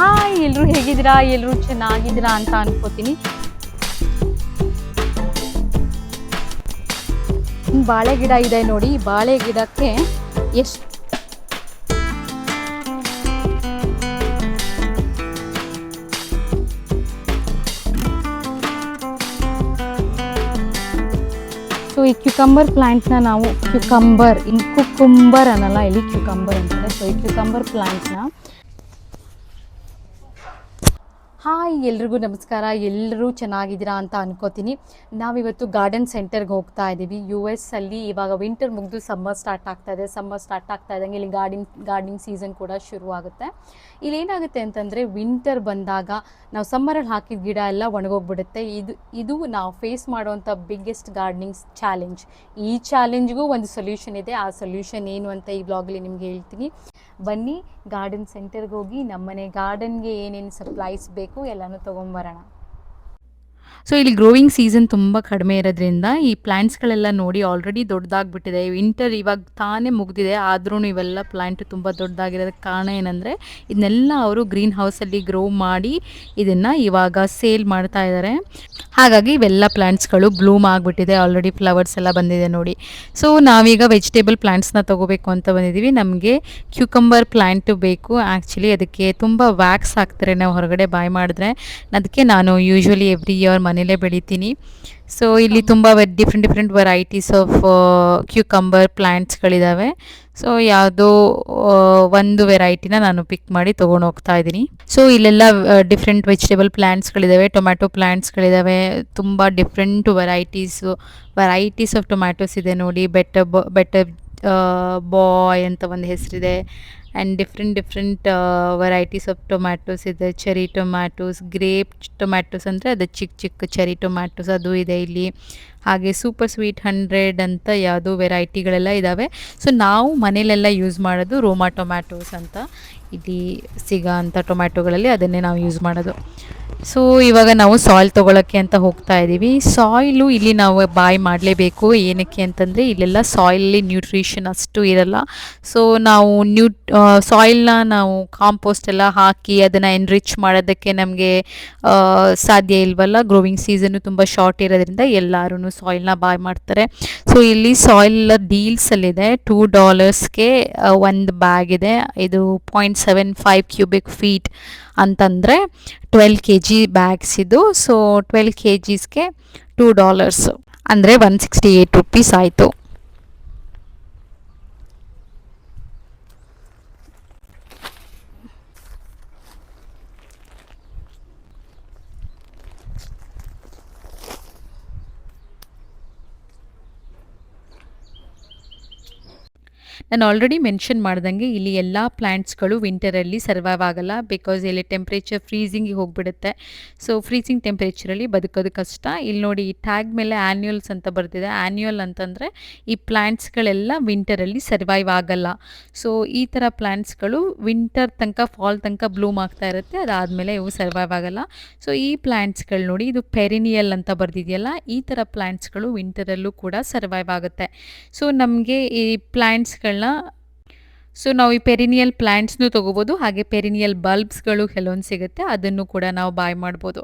Hi ಎಲ್ಲರೂ ಹೇಗಿದ್ದೀರಾ? ಎಲ್ಲರೂ ಚೆನ್ನಾಗಿದ್ದೀರಾ ಅಂತ ಅನ್ಕೋತೀನಿ. ಬಾಳೆ ಗಿಡ ಇದೆ ನೋಡಿ. ಬಾಳೆ ಗಿಡಕ್ಕೆ ಎಷ್ಟು ಸೊ ಈ ಕ್ಯುಕಂಬರ್ ಪ್ಲಾಂಟ್ನ ನಾವು ಕ್ಯುಕಂಬರ್ ಇನ್ ಕುಕುಂಬರ್ ಅನ್ನಲ್ಲ, ಇಲ್ಲಿ ಕ್ಯುಕಂಬರ್ ಅಂತಾರೆ. ಸೊ ಈ ಕ್ಯುಕಂಬರ್ ಪ್ಲಾಂಟ್ನ ಹಾಯ್, ಎಲ್ರಿಗೂ ನಮಸ್ಕಾರ. ಎಲ್ಲರೂ ಚೆನ್ನಾಗಿದ್ದೀರಾ ಅಂತ ಅನ್ಕೋತೀನಿ. ನಾವಿವತ್ತು ಗಾರ್ಡನ್ ಸೆಂಟರ್ಗೆ ಹೋಗ್ತಾ ಇದ್ದೀವಿ. ಯು ಎಸ್ ಅಲ್ಲಿ ಇವಾಗ ವಿಂಟರ್ ಮುಗಿದು ಸಮ್ಮರ್ ಸ್ಟಾರ್ಟ್ ಆಗ್ತಾ ಇದೆ. ಸಮ್ಮರ್ ಸ್ಟಾರ್ಟ್ ಆಗ್ತಾ ಇದ್ದಂಗೆ ಇಲ್ಲಿ ಗಾರ್ಡಿನ್, ಗಾರ್ಡನಿಂಗ್ ಸೀಸನ್ ಕೂಡ ಶುರು ಆಗುತ್ತೆ ಇಲ್ಲಿ ಏನಾಗುತ್ತೆ ಅಂತಂದರೆ ವಿಂಟರ್ ಬಂದಾಗ ನಾವು ಸಮ್ಮರಲ್ಲಿ ಹಾಕಿದ ಗಿಡ ಎಲ್ಲ ಒಣಗೋಗ್ಬಿಡುತ್ತೆ. ಇದು ಇದು ನಾವು ಫೇಸ್ ಮಾಡುವಂಥ ಬಿಗ್ಗೆಸ್ಟ್ ಗಾರ್ಡನಿಂಗ್ ಚಾಲೆಂಜ್. ಈ ಚಾಲೆಂಜ್ಗೂ ಒಂದು ಸೊಲ್ಯೂಷನ್ ಇದೆ. ಆ ಸೊಲ್ಯೂಷನ್ ಏನು ಅಂತ ಈ ಬ್ಲಾಗಲ್ಲಿ ನಿಮ್ಗೆ ಹೇಳ್ತೀನಿ. ಬನ್ನಿ ಗಾರ್ಡನ್ ಸೆಂಟರ್ಗೆ ಹೋಗಿ ನಮ್ಮನೆ ಗಾರ್ಡನ್ಗೆ ಏನೇನು ಸಪ್ಲೈಸ್ ಬೇಕು ಎಲ್ಲನೂ ತೊಗೊಂಬರೋಣ ಸೊ ಇಲ್ಲಿ ಗ್ರೋವಿಂಗ್ ಸೀಸನ್ ತುಂಬ ಕಡಿಮೆ ಇರೋದ್ರಿಂದ ಈ ಪ್ಲ್ಯಾಂಟ್ಸ್ಗಳೆಲ್ಲ ನೋಡಿ ಆಲ್ರೆಡಿ ದೊಡ್ಡದಾಗ್ಬಿಟ್ಟಿದೆ ವಿಂಟರ್ ಇವಾಗ ತಾನೇ ಮುಗ್ದಿದೆ. ಆದ್ರೂ ಇವೆಲ್ಲ ಪ್ಲ್ಯಾಂಟ್ ತುಂಬ ದೊಡ್ಡದಾಗಿರೋದಕ್ಕೆ ಕಾರಣ ಏನಂದರೆ, ಇದನ್ನೆಲ್ಲ ಅವರು ಗ್ರೀನ್ ಹೌಸಲ್ಲಿ ಗ್ರೋ ಮಾಡಿ ಇದನ್ನು ಇವಾಗ ಸೇಲ್ ಮಾಡ್ತಾ ಇದ್ದಾರೆ ಹಾಗಾಗಿ ಇವೆಲ್ಲ ಪ್ಲ್ಯಾಂಟ್ಸ್ಗಳು ಬ್ಲೂಮ್ ಆಗಿಬಿಟ್ಟಿದೆ. ಆಲ್ರೆಡಿ ಫ್ಲವರ್ಸ್ ಎಲ್ಲ ಬಂದಿದೆ ನೋಡಿ. ಸೊ ನಾವೀಗ ವೆಜಿಟೇಬಲ್ ಪ್ಲ್ಯಾಂಟ್ಸ್ನ ತೊಗೋಬೇಕು ಅಂತ ಬಂದಿದ್ದೀವಿ ನಮಗೆ ಕ್ಯೂಕಂಬರ್ ಪ್ಲ್ಯಾಂಟು ಬೇಕು. ಆ್ಯಕ್ಚುಲಿ ಅದಕ್ಕೆ ತುಂಬ ವ್ಯಾಕ್ಸ್ ಹಾಕ್ತಾರೆ. ನಾವು ಹೊರಗಡೆ ಬಾಯ್ ಮಾಡಿದ್ರೆ. ಅದಕ್ಕೆ ನಾನು ಯೂಶ್ವಲಿ ಎವ್ರಿ ಇಯರ್ ಮನೇಲೇ ಬೆಳಿತೀನಿ. ಸೊ ಇಲ್ಲಿ ತುಂಬ different different varieties of cucumber ಪ್ಲ್ಯಾಂಟ್ಸ್ಗಳಿದ್ದಾವೆ so ಯಾವುದೋ ಒಂದು ವೆರೈಟಿನ ನಾನು ಪಿಕ್ ಮಾಡಿ ತೊಗೊಂಡು ಹೋಗ್ತಾ ಇದ್ದೀನಿ. ಸೊ ಇಲ್ಲೆಲ್ಲ ಡಿಫ್ರೆಂಟ್ ವೆಜಿಟೇಬಲ್ ಪ್ಲ್ಯಾಂಟ್ಸ್ಗಳಿದ್ದಾವೆ ಟೊಮ್ಯಾಟೊ ಪ್ಲ್ಯಾಂಟ್ಸ್ಗಳಿದ್ದಾವೆ ತುಂಬ different varieties varieties of tomatoes ಇದೆ ನೋಡಿ. ಬೆಟರ್ ಬೆಟರ್ ಬಾಯ್ ಅಂತ ಒಂದು ಹೆಸರಿದೆ. And different different varieties of tomatoes ಇದೆ ಚೆರಿ ಟೊಮ್ಯಾಟೋಸ್ ಗ್ರೇಪ್ ಟೊಮ್ಯಾಟೋಸ್ ಅಂದರೆ ಅದು ಚಿಕ್ಕ ಚಿಕ್ಕ ಚೆರಿ ಟೊಮ್ಯಾಟೊಸ್ ಅದು ಇದೆ ಇಲ್ಲಿ. ಹಾಗೆ ಸೂಪರ್ ಸ್ವೀಟ್ ಹಂಡ್ರೆಡ್ ಅಂತ ಯಾವುದೋ ವೆರೈಟಿಗಳೆಲ್ಲ ಇದ್ದಾವೆ ಸೊ ನಾವು ಮನೇಲೆಲ್ಲ ಯೂಸ್ ಮಾಡೋದು ರೋಮಾ ಟೊಮ್ಯಾಟೋಸ್ ಅಂತ. ಇಲ್ಲಿ ಸಿಗೋ ಅಂಥ ಟೊಮ್ಯಾಟೊಗಳಲ್ಲಿ ಅದನ್ನೇ ನಾವು ಯೂಸ್ ಮಾಡೋದು. ಸೊ ಇವಾಗ ನಾವು ಸಾಯಿಲ್ ತೊಗೊಳಕ್ಕೆ ಅಂತ ಹೋಗ್ತಾ ಇದ್ದೀವಿ ಸಾಯಿಲು ಇಲ್ಲಿ ನಾವು ಬಾಯ್ ಮಾಡಲೇಬೇಕು. ಏನಕ್ಕೆ ಅಂತಂದರೆ ಇಲ್ಲೆಲ್ಲ ಸಾಯಿಲಲ್ಲಿ ನ್ಯೂಟ್ರಿಷನ್ ಅಷ್ಟು ಇರಲ್ಲ. ಸೊ ನಾವು ನ್ಯೂ ಸಾಯಿಲ್ನ ನಾವು ಕಾಂಪೋಸ್ಟ್ ಎಲ್ಲ ಹಾಕಿ ಅದನ್ನು ಎನ್ರಿಚ್ ಮಾಡೋದಕ್ಕೆ ನಮಗೆ ಸಾಧ್ಯ ಇಲ್ವಲ್ಲ. ಗ್ರೋವಿಂಗ್ ಸೀಸನ್ನು ತುಂಬ ಶಾರ್ಟ್ ಇರೋದ್ರಿಂದ ಎಲ್ಲರೂ ಸಾಯಿಲ್ನ ಬಾಯ್ ಮಾಡ್ತಾರೆ. ಸೊ ಇಲ್ಲಿ ಸಾಯಿಲ್ ಡೀಲ್ಸಲ್ಲಿದೆ ಟೂ ಡಾಲರ್ಸ್ಗೆ ಒಂದು ಬ್ಯಾಗ್ ಇದೆ. ಇದು point seven five cubic feet ಅಂತಂದರೆ ಟ್ವೆಲ್ ಕೆ ಜಿ ಬ್ಯಾಗ್ಸ್ ಇದು. ಸೊ ಟ್ವೆಲ್ ಕೆ ಜೀಸ್ಗೆ ಟೂ ಡಾಲರ್ಸ್ ಅಂದರೆ ಒನ್ ಸಿಕ್ಸ್ಟಿ ಏಯ್ಟ್ ರುಪೀಸ್ ಆಯಿತು. ನಾನು ಆಲ್ರೆಡಿ ಮೆನ್ಷನ್ ಮಾಡ್ದಂಗೆ ಇಲ್ಲಿ ಎಲ್ಲ ಪ್ಲ್ಯಾಂಟ್ಸ್ಗಳು ವಿಂಟರಲ್ಲಿ ಸರ್ವೈವ್ ಆಗಲ್ಲ ಬಿಕಾಸ್ ಇಲ್ಲಿ ಟೆಂಪ್ರೇಚರ್ ಫ್ರೀಸಿಂಗಿಗೆ ಹೋಗಿಬಿಡುತ್ತೆ. ಸೊ ಫ್ರೀಸಿಂಗ್ ಟೆಂಪ್ರೇಚರಲ್ಲಿ ಬದುಕೋದು ಕಷ್ಟ. ಇಲ್ಲಿ ನೋಡಿ ಈ ಟ್ಯಾಗ್ ಮೇಲೆ ಆ್ಯನ್ಯುಯಲ್ಸ್ ಅಂತ ಬರ್ತಿದೆ ಆ್ಯನ್ಯುಯಲ್ ಅಂತಂದರೆ ಈ ಪ್ಲ್ಯಾಂಟ್ಸ್ಗಳೆಲ್ಲ ವಿಂಟರಲ್ಲಿ ಸರ್ವೈವ್ ಆಗಲ್ಲ. ಸೊ ಈ ಥರ ಪ್ಲ್ಯಾಂಟ್ಸ್ಗಳು ವಿಂಟರ್ ತನಕ ಫಾಲ್ ತನಕ ಬ್ಲೂಮ್ ಆಗ್ತಾ ಇರುತ್ತೆ. ಅದಾದಮೇಲೆ ಇವು ಸರ್ವೈವ್ ಆಗಲ್ಲ. ಸೊ ಈ ಪ್ಲ್ಯಾಂಟ್ಸ್ಗಳು ನೋಡಿ ಇದು ಪೆರಿನಿಯಲ್ ಅಂತ ಬರ್ದಿದೆಯಲ್ಲ, ಈ ಥರ ಪ್ಲ್ಯಾಂಟ್ಸ್ಗಳು ವಿಂಟರಲ್ಲೂ ಕೂಡ ಸರ್ವೈವ್ ಆಗುತ್ತೆ. ಸೊ ನಮಗೆ ಈ ಪ್ಲ್ಯಾಂಟ್ಸ್ಗಳನ್ನ ಸೊ ನಾವು ಈ ಪೆರಿನಿಯಲ್ ಪ್ಲ್ಯಾಂಟ್ಸ್ನೂ ತೊಗೋಬೋದು, ಹಾಗೆ ಪೆರಿನಿಯಲ್ ಬಲ್ಬ್ಸ್ಗಳು ಕೆಲವೊಂದು ಸಿಗುತ್ತೆ, ಅದನ್ನು ಕೂಡ ನಾವು ಬಾಯ್ ಮಾಡ್ಬೋದು.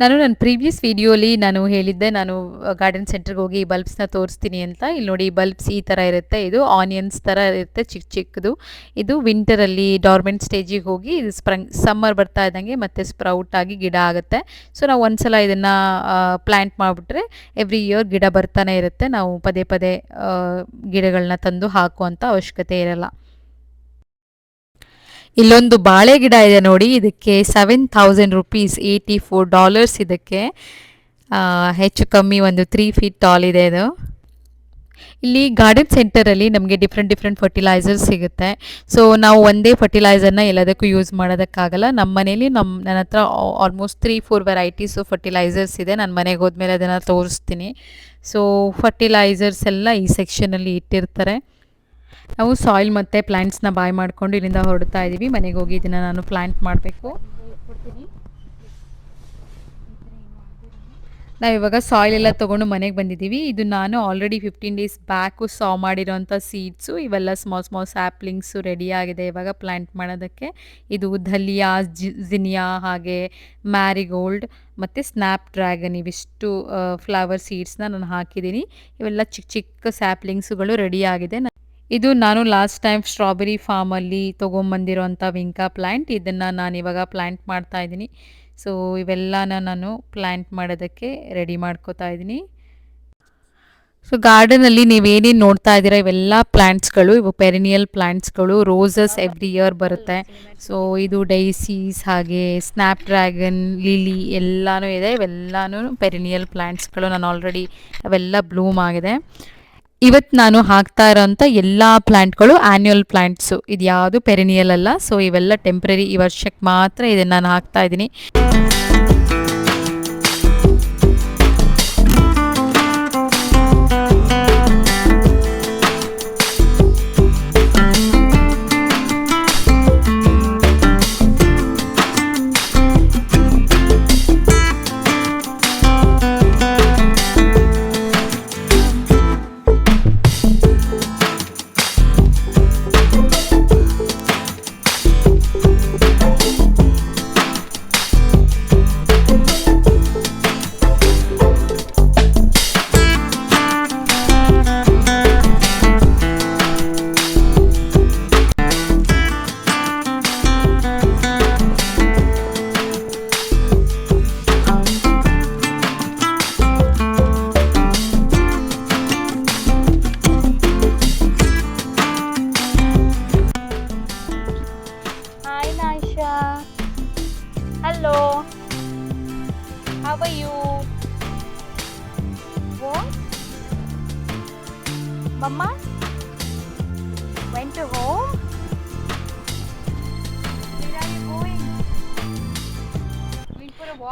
ನಾನು ನನ್ನ ಪ್ರೀವಿಯಸ್ ವಿಡಿಯೋಲಿ ನಾನು ಹೇಳಿದ್ದೆ, ನಾನು ಗಾರ್ಡನ್ ಸೆಂಟ್ರಿಗೆ ಹೋಗಿ ಈ ಬಲ್ಬ್ಸ್ನ ತೋರಿಸ್ತೀನಿ ಅಂತ. ಇಲ್ಲಿ ನೋಡಿ ಈ ಬಲ್ಬ್ಸ್ ಈ ಥರ ಇರುತ್ತೆ. ಇದು ಆನಿಯನ್ಸ್ ಥರ ಇರುತ್ತೆ ಚಿಕ್ಕ ಚಿಕ್ಕದು ಇದು ವಿಂಟರಲ್ಲಿ ಡಾರ್ಮೆಂಟ್ ಸ್ಟೇಜಿಗೆ ಹೋಗಿ ಇದು ಸ್ಪ್ರಂಗ್ ಸಮ್ಮರ್ ಬರ್ತಾ ಇದ್ದಂಗೆ ಮತ್ತೆ ಸ್ಪ್ರೌಟ್ ಆಗಿ ಗಿಡ ಆಗುತ್ತೆ. ಸೊ ನಾವು ಒಂದ್ಸಲ ಇದನ್ನು ಪ್ಲ್ಯಾಂಟ್ ಮಾಡಿಬಿಟ್ರೆ ಎವ್ರಿ ಇಯರ್ ಗಿಡ ಬರ್ತಾನೆ ಇರುತ್ತೆ. ನಾವು ಪದೇ ಪದೇ ಗಿಡಗಳನ್ನ ತಂದು ಹಾಕುವಂಥ ಅವಶ್ಯಕತೆ ಇರಲ್ಲ. ಇಲ್ಲೊಂದು ಬಾಳೆ ಗಿಡ ಇದೆ ನೋಡಿ, ಇದಕ್ಕೆ seven thousand rupees eighty four dollars ಇದಕ್ಕೆ ಹೆಚ್ಚು ಕಮ್ಮಿ ಒಂದು ತ್ರೀ ಫೀಟ್ ಟಾಲ್ ಇದೆ ಇದು. ಇಲ್ಲಿ ಗಾರ್ಡನ್ ಸೆಂಟರಲ್ಲಿ ನಮಗೆ ಡಿಫ್ರೆಂಟ್ ಡಿಫ್ರೆಂಟ್ ಫರ್ಟಿಲೈಸರ್ ಸಿಗುತ್ತೆ. ಸೊ ನಾವು ಒಂದೇ ಫರ್ಟಿಲೈಸರ್ನ ಎಲ್ಲದಕ್ಕೂ ಯೂಸ್ ಮಾಡೋದಕ್ಕಾಗಲ್ಲ. ನಮ್ಮ ಮನೇಲಿ ನಮ್ಮ ನನ್ನ ಹತ್ರ almost three four varieties fertilisers ಇದೆ. ನನ್ನ ಮನೆಗೆ ಹೋದ್ಮೇಲೆ ಅದನ್ನು ತೋರಿಸ್ತೀನಿ. ಸೊ ಫರ್ಟಿಲೈಸರ್ಸ್ ಎಲ್ಲ ಈ ಸೆಕ್ಷನಲ್ಲಿ ಇಟ್ಟಿರ್ತಾರೆ. ನಾವು ಸಾಯಿಲ್ ಮತ್ತು ಪ್ಲ್ಯಾಂಟ್ಸ್ನ ಬಾಯ್ ಮಾಡಿಕೊಂಡು ಇಲ್ಲಿಂದ ಹೊರಡ್ತಾ ಇದ್ದೀವಿ ಮನೆಗೆ ಹೋಗಿ ಇದನ್ನು ನಾನು ಪ್ಲ್ಯಾಂಟ್ ಮಾಡಬೇಕು. ನಾವು ಇವಾಗ ಸಾಯಿಲ್ ಎಲ್ಲ ತೊಗೊಂಡು ಮನೆಗೆ ಬಂದಿದ್ದೀವಿ ಇದು ನಾನು already fifteen days back sow ಮಾಡಿರೋಂಥ ಸೀಡ್ಸು ಇವೆಲ್ಲ ಸ್ಮಾಲ್ ಸ್ಮಾಲ್ ಸ್ಯಾಪ್ಲಿಂಗ್ಸು ರೆಡಿ ಆಗಿದೆ ಇವಾಗ ಪ್ಲ್ಯಾಂಟ್ ಮಾಡೋದಕ್ಕೆ. ಇದು ಧಲಿಯಾ ಜಿನಿಯಾ ಹಾಗೆ ಮ್ಯಾರಿಗೋಲ್ಡ್ ಮತ್ತು ಸ್ನ್ಯಾಪ್ ಡ್ರ್ಯಾಗನ್ ಇವಿಷ್ಟು ಫ್ಲವರ್ ಸೀಡ್ಸ್ನ ನಾನು ಹಾಕಿದ್ದೀನಿ. ಇವೆಲ್ಲ ಚಿಕ್ಕ ಚಿಕ್ಕ ಸ್ಯಾಪ್ಲಿಂಗ್ಸುಗಳು ರೆಡಿ ಆಗಿದೆ. ಇದು ನಾನು ಲಾಸ್ಟ್ ಟೈಮ್ ಸ್ಟ್ರಾಬೆರಿ ಫಾರ್ಮಲ್ಲಿ ತೊಗೊಂಬಂದಿರೋಂಥ ವಿಂಕಾ ಪ್ಲ್ಯಾಂಟ್ ಇದನ್ನು ನಾನು ಇವಾಗ ಪ್ಲ್ಯಾಂಟ್ ಮಾಡ್ತಾ ಇದ್ದೀನಿ. ಸೊ ಇವೆಲ್ಲನ ನಾನು ಪ್ಲ್ಯಾಂಟ್ ಮಾಡೋದಕ್ಕೆ ರೆಡಿ ಮಾಡ್ಕೋತಾ ಇದ್ದೀನಿ. ಸೊ ಗಾರ್ಡನಲ್ಲಿ ನೀವೇನೇನು ನೋಡ್ತಾ ಇದ್ದೀರಾ? ಇವೆಲ್ಲ ಪ್ಲ್ಯಾಂಟ್ಸ್ಗಳು ಇವು ಪೆರಿನಿಯಲ್ ಪ್ಲ್ಯಾಂಟ್ಸ್ಗಳು ರೋಸಸ್ ಎವ್ರಿ ಇಯರ್ ಬರುತ್ತೆ. ಸೊ ಇದು ಡೈಸೀಸ್ ಹಾಗೆ ಸ್ನ್ಯಾಪ್ ಡ್ರ್ಯಾಗನ್ ಲಿಲಿ ಎಲ್ಲನೂ ಇದೆ. ಇವೆಲ್ಲನೂ ಪೆರಿನಿಯಲ್ ಪ್ಲ್ಯಾಂಟ್ಸ್ಗಳು ನಾನು ಆಲ್ರೆಡಿ ಅವೆಲ್ಲ ಬ್ಲೂಮ್ ಆಗಿದೆ. ಇವತ್ತು ನಾನು ಹಾಕ್ತಾ ಇರೋಂಥ ಎಲ್ಲ ಪ್ಲ್ಯಾಂಟ್ಗಳು ಆ್ಯನ್ಯುಯಲ್ ಪ್ಲ್ಯಾಂಟ್ಸು ಇದು ಯಾವುದು ಪೆರಿನಿಯಲ್ ಅಲ್ಲ ಸೊ ಇವೆಲ್ಲ ಟೆಂಪ್ರರಿ ಈ ವರ್ಷಕ್ಕೆ ಮಾತ್ರ ಇದನ್ನು ನಾನು ಹಾಕ್ತಾ ಇದ್ದೀನಿ.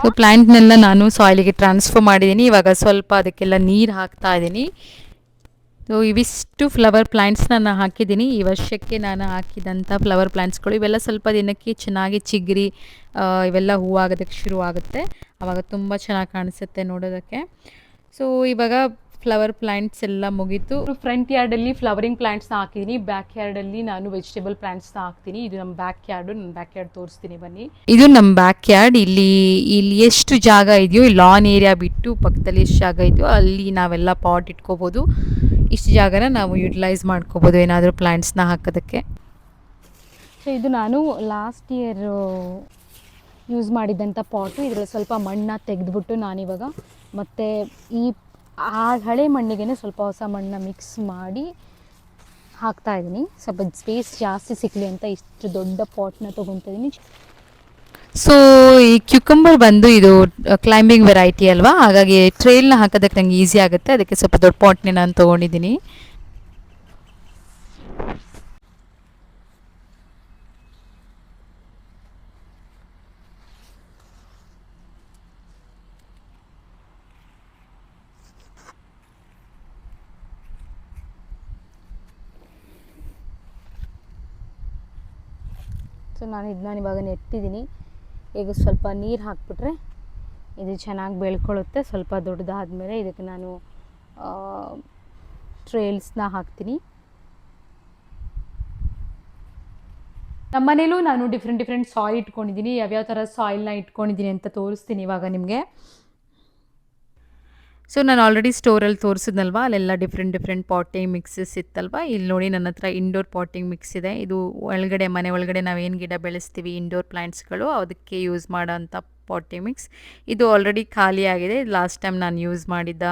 ಸೊ? ಪ್ಲ್ಯಾಂಟ್ನೆಲ್ಲ ನಾನು ಸಾಯಿಲಿಗೆ ಟ್ರಾನ್ಸ್ಫರ್ ಮಾಡಿದ್ದೀನಿ ಇವಾಗ ಸ್ವಲ್ಪ ಅದಕ್ಕೆಲ್ಲ ನೀರು ಹಾಕ್ತಾ ಇದ್ದೀನಿ ಸೊ ಇವಿಷ್ಟು ಫ್ಲವರ್ ಪ್ಲ್ಯಾಂಟ್ಸ್ನ ನಾನು ಹಾಕಿದ್ದೀನಿ ಈ ವರ್ಷಕ್ಕೆ ನಾನು ಹಾಕಿದಂಥ ಫ್ಲವರ್ ಪ್ಲ್ಯಾಂಟ್ಸ್ಗಳು ಇವೆಲ್ಲ ಸ್ವಲ್ಪ ದಿನಕ್ಕೆ ಚೆನ್ನಾಗಿ ಚಿಗ್ರಿ ಇವೆಲ್ಲ ಹೂವಾಗೋದಕ್ಕೆ ಶುರು ಆಗುತ್ತೆ ಆವಾಗ ತುಂಬ ಚೆನ್ನಾಗಿ ಕಾಣಿಸುತ್ತೆ ನೋಡೋದಕ್ಕೆ. ಸೊ ಇವಾಗ ಫ್ಲವರ್ ಪ್ಲಾಂಟ್ಸ್ ಎಲ್ಲ ಮುಗೀತು. ಫ್ರಂಟ್ ಯಾರ್ಡ್ ಅಲ್ಲಿ ಫ್ಲವರಿಂಗ್ ಪ್ಲಾಂಟ್ಸ್ ಹಾಕಿದೀನಿ ಬ್ಯಾಕ್ ಯಾರ್ಡ್ ಅಲ್ಲಿ ನಾನು ವೆಜಿಟೇಬಲ್ ಪ್ಲಾಂಟ್ಸ್ ಹಾಕ್ತೀನಿ. ಇದು ನಮ್ಮ ಬ್ಯಾಕ್ ಯಾರ್ಡ್ ನನ್ನ ಬ್ಯಾಕ್ ಯಾರ್ಡ್ ತೋರಿಸ್ತೀನಿ ಬನ್ನಿ. ಇದು ನಮ್ಮ ಬ್ಯಾಕ್ ಯಾರ್ಡ್ ಇಲ್ಲಿ ಇಲ್ಲಿ ಎಷ್ಟು ಜಾಗ ಇದೆಯೋ ಈ ಲಾನ್ ಏರಿಯಾ ಬಿಟ್ಟು ಪಕ್ಕದಲ್ಲಿ ಎಷ್ಟು ಜಾಗ ಇದೆಯೋ ಅಲ್ಲಿ ನಾವೆಲ್ಲ ಪಾಟ್ ಇಟ್ಕೋಬೋದು. ಇಷ್ಟು ಜಾಗನ ನಾವು ಯುಟಿಲೈಸ್ ಮಾಡ್ಕೋಬೋದು ಏನಾದರೂ ಪ್ಲ್ಯಾಂಟ್ಸ್ನ ಹಾಕೋದಕ್ಕೆ. ಸೊ ಇದು ನಾನು ಲಾಸ್ಟ್ ಇಯರ್ ಯೂಸ್ ಮಾಡಿದಂಥ ಪಾಟು ಇದರಲ್ಲಿ ಸ್ವಲ್ಪ ಮಣ್ಣನ್ನ ತೆಗೆದ್ಬಿಟ್ಟು ನಾನಿವಾಗ ಮತ್ತು ಈ ಆ ಹಳೆ ಮಣ್ಣಿಗೆ ಸ್ವಲ್ಪ ಹೊಸ ಮಣ್ಣನ್ನ ಮಿಕ್ಸ್ ಮಾಡಿ ಹಾಕ್ತಾ ಇದ್ದೀನಿ ಸ್ವಲ್ಪ ಸ್ಪೇಸ್ ಜಾಸ್ತಿ ಸಿಗಲಿ ಅಂತ ಇಷ್ಟು ದೊಡ್ಡ ಪಾಟ್ನ ತೊಗೊತಾ ಇದ್ದೀನಿ ಸೊ ಈ ಕ್ಯುಕಂಬರ್ ಬಂದು ಇದು ಕ್ಲೈಂಬಿಂಗ್ ವೆರೈಟಿ ಅಲ್ವಾ? ಹಾಗಾಗಿ ಟ್ರೇಲ್ನ ಹಾಕೋದಕ್ಕೆ ನಂಗೆ ಈಸಿ ಆಗುತ್ತೆ. ಅದಕ್ಕೆ ಸ್ವಲ್ಪ ದೊಡ್ಡ ಪಾಟ್ನೇ ನಾನು ತೊಗೊಂಡಿದ್ದೀನಿ. ಸೊ ನಾನು ಇದನ್ನ ಇವಾಗ ನೆಟ್ಟಿದ್ದೀನಿ. ಈಗ ಸ್ವಲ್ಪ ನೀರು ಹಾಕ್ಬಿಟ್ರೆ ಇದು ಚೆನ್ನಾಗಿ ಬೆಳ್ಕೊಳ್ಳುತ್ತೆ. ಸ್ವಲ್ಪ ದೊಡ್ಡದಾದ್ಮೇಲೆ ಇದಕ್ಕೆ ನಾನು ಟ್ರೇಲ್ಸ್ನ ಹಾಕ್ತೀನಿ. ನಮ್ಮ ಮನೇಲೂ ನಾನು ಡಿಫ್ರೆಂಟ್ ಡಿಫ್ರೆಂಟ್ ಸಾಯಿಲ್ ಇಟ್ಕೊಂಡಿದ್ದೀನಿ. ಯಾವ್ಯಾವ ಥರ ಸಾಯಿಲ್ನ ಇಟ್ಕೊಂಡಿದ್ದೀನಿ ಅಂತ ತೋರಿಸ್ತೀನಿ ಇವಾಗ ನಿಮಗೆ. ಸೊ ನಾನು ಆಲ್ರೆಡಿ ಸ್ಟೋರಲ್ಲಿ ತೋರಿಸಿದ್ನಲ್ವ? ಅಲ್ಲೆಲ್ಲ ಡಿಫ್ರೆಂಟ್ ಡಿಫ್ರೆಂಟ್ ಪಾಟಿಂಗ್ ಮಿಕ್ಸಸ್ ಇತ್ತಲ್ವ? ಇಲ್ಲಿ ನೋಡಿ ನನ್ನ ಹತ್ರ ಇಂಡೋರ್ ಪಾಟಿಂಗ್ ಮಿಕ್ಸ್ ಇದೆ. ಇದು ಒಳಗಡೆ, ಮನೆ ಒಳಗಡೆ ನಾವೇನು ಗಿಡ ಬೆಳೆಸ್ತೀವಿ ಇಂಡೋರ್ ಪ್ಲ್ಯಾಂಟ್ಸ್ಗಳು ಅದಕ್ಕೆ ಯೂಸ್ ಮಾಡೋಂಥ ಪಾಟಿಂಗ್ ಮಿಕ್ಸ್ ಇದು ಆಲ್ರೆಡಿ ಖಾಲಿಯಾಗಿದೆ ಲಾಸ್ಟ್ ಟೈಮ್ ನಾನು ಯೂಸ್ ಮಾಡಿದ್ದ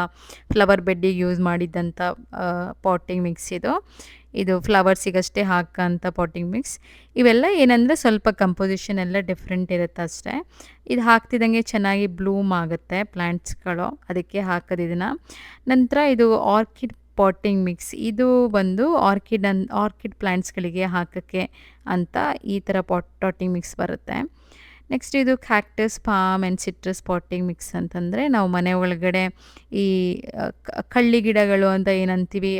ಫ್ಲವರ್ ಬೆಡ್ಡಿಗೆ ಯೂಸ್ ಮಾಡಿದ್ದಂಥ ಪಾಟಿಂಗ್ ಮಿಕ್ಸ್ ಇದು. ಇದು ಫ್ಲವರ್ಸಿಗಷ್ಟೇ ಹಾಕೋಂಥ ಪಾಟಿಂಗ್ ಮಿಕ್ಸ್ ಇವೆಲ್ಲ ಏನಂದರೆ ಸ್ವಲ್ಪ ಕಂಪೋಸಿಷನ್ ಎಲ್ಲ ಡಿಫ್ರೆಂಟ್ ಇರುತ್ತೆ ಅಷ್ಟೇ. ಇದು ಹಾಕ್ತಿದ್ದಂಗೆ ಚೆನ್ನಾಗಿ ಬ್ಲೂಮ್ ಆಗುತ್ತೆ ಪ್ಲ್ಯಾಂಟ್ಸ್ಗಳು ಅದಕ್ಕೆ ಹಾಕೋದು ನಂತರ ಇದು ಆರ್ಕಿಡ್ ಪಾಟಿಂಗ್ ಮಿಕ್ಸ್ ಇದು ಬಂದು ಆರ್ಕಿಡ್ ಅನ್ ಆರ್ಕಿಡ್ ಪ್ಲ್ಯಾಂಟ್ಸ್ಗಳಿಗೆ ಹಾಕೋಕ್ಕೆ ಅಂತ ಈ ಥರ ಪಾಟ್ ಪಾಟಿಂಗ್ ಮಿಕ್ಸ್ ಬರುತ್ತೆ. ನೆಕ್ಸ್ಟ್ ಇದು cactus palm and citrus potting mix ಅಂತಂದರೆ ನಾವು ಮನೆ ಒಳಗಡೆ ಈ ಕಳ್ಳಿ ಗಿಡಗಳು ಅಂತ ಏನಂತೀವಿ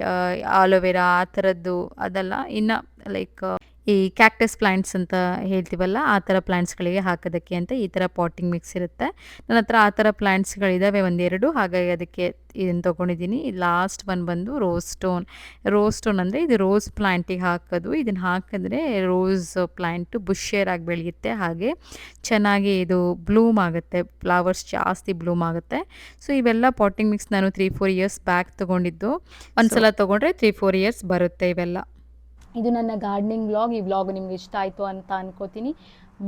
ಆಲೋವೆರಾ ಆ ಥರದ್ದು ಅದೆಲ್ಲ ಇನ್ನು ಲೈಕ್ ಈ ಕ್ಯಾಕ್ಟಸ್ ಪ್ಲ್ಯಾಂಟ್ಸ್ ಅಂತ ಹೇಳ್ತೀವಲ್ಲ ಆ ಥರ ಪ್ಲ್ಯಾಂಟ್ಸ್ಗಳಿಗೆ ಹಾಕೋದಕ್ಕೆ ಅಂತ ಈ ಥರ ಪಾಟಿಂಗ್ ಮಿಕ್ಸ್ ಇರುತ್ತೆ. ನನ್ನ ಹತ್ರ ಆ ಥರ ಪ್ಲ್ಯಾಂಟ್ಸ್ಗಳಿದ್ದಾವೆ ಒಂದೆರಡು ಹಾಗಾಗಿ ಅದಕ್ಕೆ ಇದನ್ನು ತೊಗೊಂಡಿದ್ದೀನಿ. ಲಾಸ್ಟ್ ಒನ್ ಬಂದು ರೋಸ್ ಸ್ಟೋನ್ ರೋಸ್ ಸ್ಟೋನ್ ಅಂದರೆ ಇದು ರೋಸ್ ಪ್ಲ್ಯಾಂಟಿಗೆ ಹಾಕೋದು. ಇದನ್ನು ಹಾಕಿದ್ರೆ ರೋಸ್ ಪ್ಲ್ಯಾಂಟು ಆಗಿ ಬೆಳೆಯುತ್ತೆ. ಹಾಗೆ ಚೆನ್ನಾಗಿ ಇದು ಬ್ಲೂಮ್ ಆಗುತ್ತೆ. ಫ್ಲವರ್ಸ್ ಜಾಸ್ತಿ ಬ್ಲೂಮ್ ಆಗುತ್ತೆ. ಸೊ ಇವೆಲ್ಲ ಪಾಟಿಂಗ್ ಮಿಕ್ಸ್ ನಾನು ತ್ರೀ ಫೋರ್ ಇಯರ್ಸ್ ಬ್ಯಾಕ್ ತೊಗೊಂಡಿದ್ದು. ಒಂದ್ಸಲ ತೊಗೊಂಡ್ರೆ ತ್ರೀ ಫೋರ್ ಇಯರ್ಸ್ ಬರುತ್ತೆ ಇವೆಲ್ಲ. ಇದು ನನ್ನ ಗಾರ್ಡನಿಂಗ್ ವ್ಲಾಗ್ ಈ ವ್ಲಾಗ್ ನಿಮ್ಗೆ ಇಷ್ಟ ಆಯಿತು ಅಂತ ಅನ್ಕೋತೀನಿ.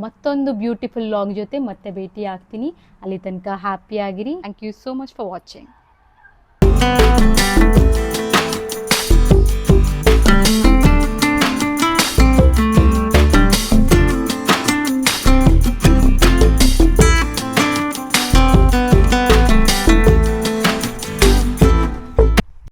ಮತ್ತೊಂದು ಬ್ಯೂಟಿಫುಲ್ ವ್ಲಾಗ್ ಜೊತೆ ಮತ್ತೆ ಭೇಟಿ ಆಗ್ತೀನಿ. ಅಲ್ಲಿ ತನಕ ಹ್ಯಾಪಿ ಆಗಿರಿ. Thank you so much for watching